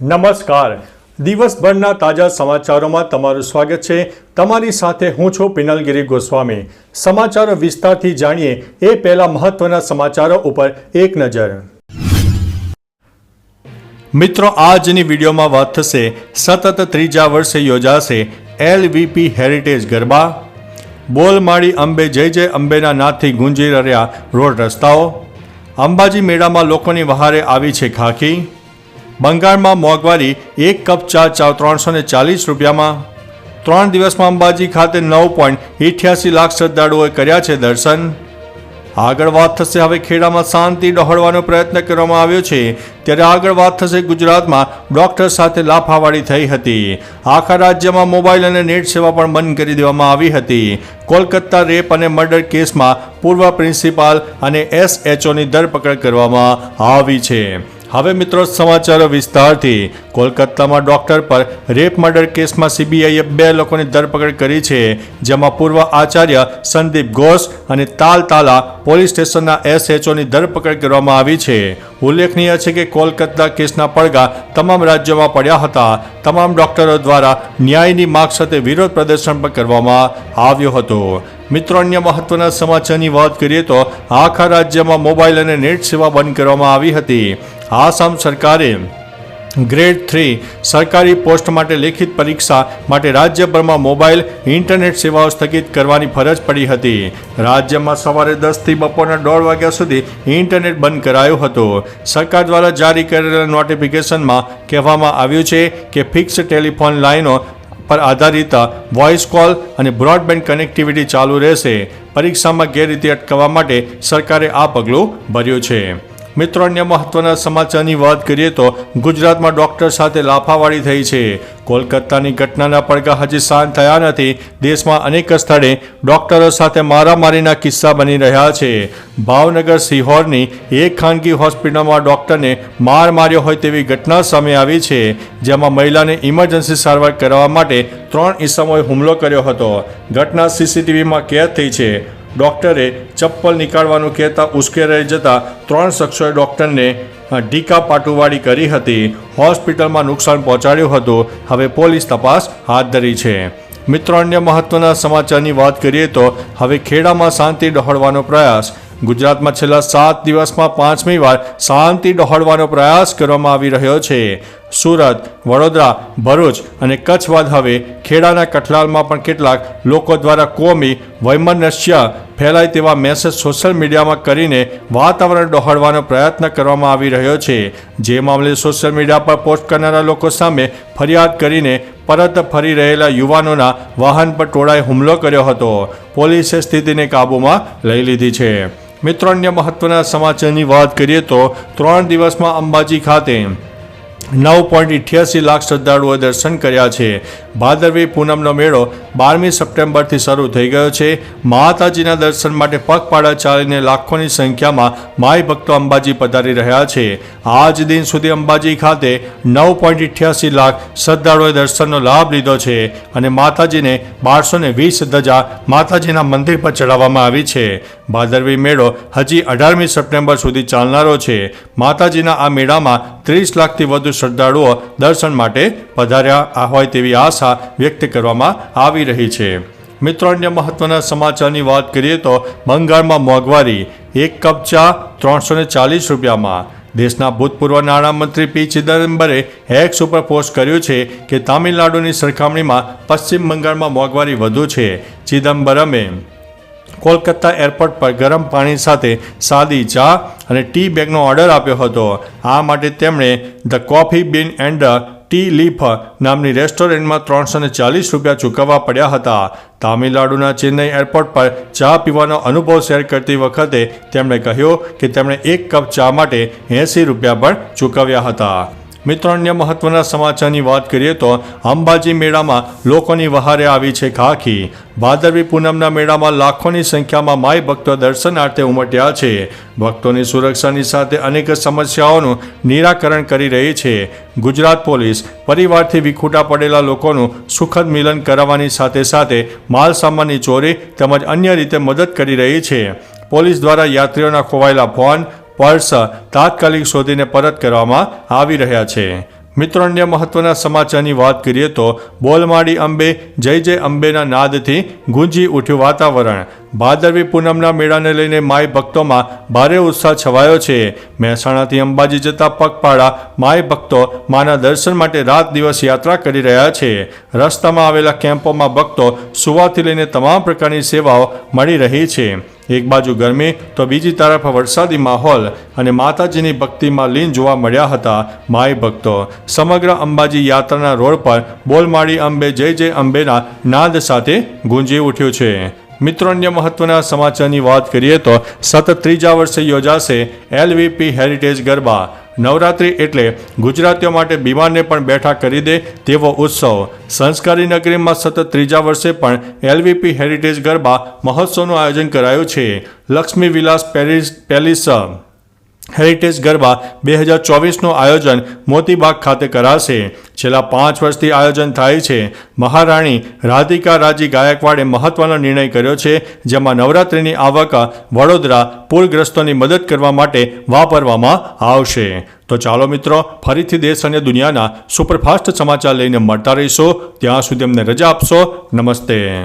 નમસ્કાર. દિવસભરના તાજા સમાચારોમાં તમારું સ્વાગત છે. તમારી સાથે હું છું પિનલગીરી ગોસ્વામી. સમાચારો વિસ્તારથી જાણીએ એ પહેલા મહત્વના સમાચારો ઉપર એક નજર. મિત્રો, આજની વિડીયોમાં વાત થશે સતત ત્રીજા વર્ષે યોજાશે એલવીપી હેરિટેજ ગરબા. બોલમાળી અંબે જય જય અંબેના નાદથી ગુંજી રહ્યા રોડ રસ્તાઓ. અંબાજી મેળામાં લોકોની વહારે આવી છે ખાખી. બંગાળમાં મોંઘવારી એક કપ ચા ચા ત્રણસો ને ચાલીસ રૂપિયામાં. ત્રણ દિવસમાં અંબાજી ખાતે નવ પોઈન્ટ ઇઠ્યાસી લાખ શ્રદ્ધાળુઓએ કર્યા છે દર્શન. આગળ વાત થશે હવે ખેડામાં શાંતિ ડહોળવાનો પ્રયત્ન કરવામાં આવ્યો છે. ત્યારે આગળ વાત થશે ગુજરાતમાં. ડોક્ટર સાથે લાફાવાળી થઈ હતી. આખા રાજ્યમાં મોબાઈલ અને નેટ સેવા પણ બંધ કરી દેવામાં આવી હતી. કોલકાતા રેપ અને મર્ડર કેસમાં પૂર્વ પ્રિન્સિપાલ અને એસએચઓની ધરપકડ કરવામાં આવી છે. હવે મિત્રો સમાચારો વિસ્તારથી. કોલકાતામાં ડોક્ટર પર રેપ મર્ડર કેસમાં સીબીઆઈએ બે લોકોની ધરપકડ કરી છે, જેમાં પૂર્વ આચાર્ય સંદીપ ઘોષ અને તાલ તાલા પોલીસ સ્ટેશનના એસએચઓની ધરપકડ કરવામાં આવી છે. ઉલ્લેખનીય છે કે કોલકાતા કેસના પડઘા તમામ રાજ્યોમાં પડ્યા હતા. તમામ ડોક્ટરો દ્વારા ન્યાયની માગ સાથે વિરોધ પ્રદર્શન પણ કરવામાં આવ્યો હતો. મિત્રો, અન્ય મહત્વના સમાચારની વાત કરીએ તો આખા રાજ્યમાં મોબાઈલ અને નેટ સેવા બંધ કરવામાં આવી હતી. આસામ સરકારે ગ્રેડ થ્રી સરકારી પોસ્ટ માટે લેખિત પરીક્ષા માટે રાજ્યભરમાં મોબાઈલ, ઇન્ટરનેટ સેવાઓ સ્થગિત કરવાની ફરજ પડી હતી. રાજ્યમાં સવારે દસથી બપોરના દોઢ વાગ્યા સુધી ઇન્ટરનેટ બંધ કરાયું હતું. સરકાર દ્વારા જારી કરેલા નોટિફિકેશનમાં કહેવામાં આવ્યું છે કે ફિક્સ ટેલિફોન લાઇનો પર આધારિત વોઇસ કોલ અને બ્રોડબેન્ડ કનેક્ટિવિટી ચાલુ રહેશે. પરીક્ષામાં ગેરરીતિ અટકાવવા માટે સરકારે આ પગલું ભર્યું છે. મિત્રો અન્ય મહત્વના સમાચારની વાત કરીએ તો ગુજરાતમાં ડોક્ટર સાથે લાફાવાળી થઈ છે. કોલકાતાની ઘટનાના પડઘા હજી શાંત થયા નથી. દેશમાં અનેક સ્થળે ડોક્ટરો સાથે મારામારીના કિસ્સા બની રહ્યા છે. ભાવનગર સિહોરની એક ખાનગી હોસ્પિટલમાં ડોક્ટરને માર માર્યો હોય તેવી ઘટના સામે આવી છે, જેમાં મહિલાને ઇમરજન્સી સારવાર કરવા માટે ત્રણ ઈસમોએ હુમલો કર્યો હતો. ઘટના સીસીટીવીમાં કેદ થઈ છે. ડોક્ટરે ચપ્પલ નીકાળવાનું કહેતા ઉશ્કેરાઈ જતા ત્રણ શખ્સોએ ડોક્ટરને ઢીકા પાટુવાળી કરી હતી. હોસ્પિટલમાં નુકસાન પહોંચાડ્યું હતું. હવે પોલીસ તપાસ હાથ ધરી છે. મિત્રો, અન્ય મહત્વના સમાચારની વાત કરીએ તો હવે ખેડામાં શાંતિ ડહોળવાનો પ્રયાસ. ગુજરાતમાં છેલ્લા સાત દિવસમાં પાંચમી વાર શાંતિ ડહોળવાનો પ્રયાસ કરવામાં આવી રહ્યો છે. સુરત, વડોદરા, ભરૂચ અને કચ્છ બાદ હવે ખેડાના કઠલાલમાં પણ કેટલાક લોકો દ્વારા કોમી વૈમનસ્ય ફેલાય તેવા મેસેજ સોશિયલ મીડિયામાં કરીને વાતાવરણ ડહોળવાનો પ્રયત્ન કરવામાં આવી રહ્યો છે. જે મામલે સોશિયલ મીડિયા પર પોસ્ટ કરનારા લોકો સામે ફરિયાદ કરીને પરત ફરી રહેલા યુવાનોના વાહન પર ટોળાએ હુમલો કર્યો હતો. પોલીસે સ્થિતિને કાબૂમાં લઈ લીધી છે. મિત્રો, અન્ય મહત્વના સમાચારની વાત કરીએ તો ત્રણ દિવસમાં અંબાજી ખાતે નવ પોઈન્ટ ઇઠ્યાસી લાખ શ્રદ્ધાળુઓએ દર્શન કર્યા છે. ભાદરવી પૂનમનો મેળો બારમી સપ્ટેમ્બરથી શરૂ થઈ ગયો છે. માતાજીના દર્શન માટે પગપાળા ચાલીને લાખોની સંખ્યામાં માય ભક્તો અંબાજી પધારી રહ્યા છે. આજ દિન સુધી અંબાજી ખાતે નવ પોઈન્ટ ઇઠ્યાસી લાખ શ્રદ્ધાળુઓએ દર્શનનો લાભ લીધો છે અને માતાજીને બારસો વીસ ધજા માતાજીના મંદિર પર ચડાવવામાં આવી છે. ભાદરવી મેળો હજી અઢારમી સપ્ટેમ્બર સુધી ચાલનારો છે. માતાજીના આ મેળામાં ત્રીસ લાખથી વધુ શ્રદ્ધાળુઓ દર્શન માટે પધાર્યા હોય તેવી આશા વ્યક્ત કરવામાં આવી રહી છે. મિત્રો, અન્ય મહત્વના સમાચારની વાત કરીએ તો બંગાળમાં મોંઘવારી, એક કપ ચા ત્રણસો ને ચાલીસ રૂપિયામાં. દેશના ભૂતપૂર્વ નાણામંત્રી પી ચિદમ્બરે એક્સ ઉપર પોસ્ટ કર્યું છે કે તામિલનાડુની સરખામણીમાં પશ્ચિમ બંગાળમાં મોંઘવારી વધુ છે. ચિદમ્બરમે કોલકાતા એરપોર્ટ પર ગરમ પાણી સાથે સાદી ચા અને ટી બેગનો ઓર્ડર આપ્યો હતો. આ માટે તેમણે the coffee bean and tea leaf નામની રેસ્ટોરન્ટમાં ત્રણસો ને ચાલીસ રૂપિયા ચૂકવવા પડ્યા હતા. તામિલનાડુના ચેન્નઈ એરપોર્ટ પર ચા પીવાનો અનુભવ શેર કરતી વખતે તેમણે કહ્યું કે તેમણે એક કપ ચા માટે એંસી રૂપિયા પણ ચૂકવ્યા હતા. મિત્રો અન્ય મહત્વના સમાચારની વાત કરીએ તો અંબાજી મેળામાં લોકોની વહારે આવી છે ખાખી. ભાદરવી પૂનમના મેળામાં લાખોની સંખ્યામાં માય ભક્તો દર્શનાર્થે ઉમટ્યા છે. ભક્તોની સુરક્ષાની સાથે અનેક સમસ્યાઓનું નિરાકરણ કરી રહી છે. ગુજરાત પોલીસ પરિવારથી વિખૂટા પડેલા લોકોનું સુખદ મિલન કરાવવાની સાથે સાથે માલ સામાનની ચોરી તેમજ અન્ય રીતે મદદ કરી રહી છે. પોલીસ દ્વારા યાત્રીઓના ખોવાયેલા ફોન પર્સ તાત્કાલિક શોધીને પરત કરવામાં આવી રહ્યા છે. મિત્રો, અન્ય મહત્વના સમાચારની વાત કરીએ તો બોલમાડી અંબે, જય જય અંબેના નાદથી ગુંજી ઉઠ્યું વાતાવરણ. ભાદરવી પૂનમના મેળાને લઈને માય ભક્તોમાં ભારે ઉત્સાહ છવાયો છે. મહેસાણાથી અંબાજી જતા પગપાળા માય ભક્તો માના દર્શન માટે રાત દિવસ યાત્રા કરી રહ્યા છે. રસ્તામાં આવેલા કેમ્પોમાં ભક્તો સુવાથી લઈને તમામ પ્રકારની સેવાઓ મળી રહી છે. એક બાજુ ગરમી, તો બીજી તરફ વરસાદી માહોલ અને માતાજીની ભક્તિમાં લીન જોવા મળ્યા હતા માય ભક્તો. સમગ્ર અંબાજી યાત્રાના રોડ પર બોલમાળી અંબે જય જય અંબેના નાદ સાથે ગુંજી ઉઠ્યું છે. મિત્રો, અન્ય મહત્વના સમાચારની વાત કરીએ તો સતત ત્રીજા વર્ષે યોજાશે એલવીપી હેરિટેજ ગરબા. નવરાત્રિ એટલે ગુજરાતીઓ માટે બીમારને પણ બેઠા કરી દે તેવો ઉત્સવ. સંસ્કારી નગરીમાં સતત ત્રીજા વર્ષે પણ એલવીપી હેરિટેજ ગરબા મહોત્સવનું આયોજન કરાયું છે. લક્ષ્મી વિલાસ પેરિસ પેલિસ, હેરિટેજ ગરબા બે હજાર ચોવીસનું આયોજન મોતીબાગ ખાતે કરાશે. છેલ્લા પાંચ વર્ષથી આયોજન થાય છે. મહારાણી રાધિકા રાજી ગાયકવાડે મહત્વનો નિર્ણય કર્યો છે, જેમાં નવરાત્રિની આવક વડોદરા પૂરગ્રસ્તોની મદદ કરવા માટે વાપરવામાં આવશે. તો ચાલો મિત્રો, ફરીથી દેશ અને દુનિયાના સુપરફાસ્ટ સમાચાર લઈને મળતા રહીશો. ત્યાં સુધી અમને રજા આપશો. નમસ્તે.